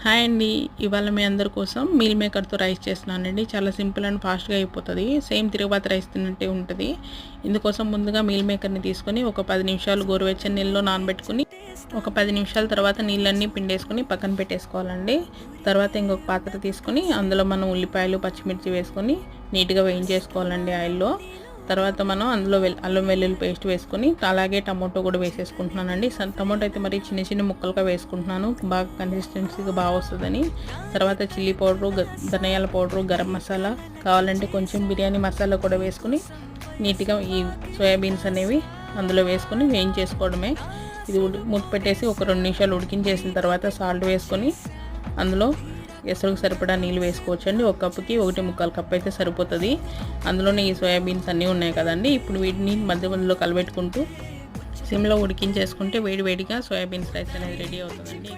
Hi అండి. ఇవాళ మీ అందరి కోసం మీల్ మేకర్తో రైస్ చేస్తున్నానండి. చాలా సింపుల్ అండ్ ఫాస్ట్గా అయిపోతుంది. సేమ్ తిరుగుబాత రైస్ తిన్నట్టే ఉంటుంది. ఇందుకోసం ముందుగా మీల్ మేకర్ని తీసుకొని ఒక పది నిమిషాలు గోరువెచ్చని నీళ్ళలో నానబెట్టుకుని ఒక పది నిమిషాల తర్వాత నీళ్ళన్నీ పిండేసుకొని పక్కన పెట్టేసుకోవాలండి. తర్వాత ఇంకొక పాత్ర తీసుకొని అందులో మనం ఉల్లిపాయలు పచ్చిమిర్చి వేసుకొని నీట్గా వేయించేసుకోవాలండి ఆయిల్లో. తర్వాత మనం అందులో వెల్ అల్లం వెల్లుల్లి పేస్ట్ వేసుకొని అలాగే టమాటో కూడా వేసేసుకుంటున్నానండి. స- టమాటో అయితే మరి చిన్న చిన్న ముక్కలుగా వేసుకుంటున్నాను. బాగా కన్సిస్టెన్సీగా బాగా వస్తుందని. తర్వాత చిల్లీ పౌడరు ధనియాల పౌడరు గరం మసాలా కావాలంటే కొంచెం బిర్యానీ మసాలా కూడా వేసుకుని నీట్గా ఈ సోయాబీన్స్ అనేవి అందులో వేసుకొని వేయించేసుకోవడమే. ఇది ఉడి మూత పెట్టేసి ఒక రెండు నిమిషాలు ఉడికించేసిన తర్వాత సాల్ట్ వేసుకొని అందులో ఎసరుకు సరిపడా నీళ్ళు వేసుకోవచ్చు అండి ఒక కప్పుకి ఒకటి ముక్కాలు కప్ అయితే సరిపోతుంది. అందులోనే ఈ సోయాబీన్స్ అన్నీ ఉన్నాయి కదండి. ఇప్పుడు వీటిని మధ్య మధ్యలో కలబెట్టుకుంటూ సిమ్లో ఉడికించేసుకుంటే వేడి వేడిగా సోయాబీన్స్ రైస్ అనేది రెడీ అవుతుందండి.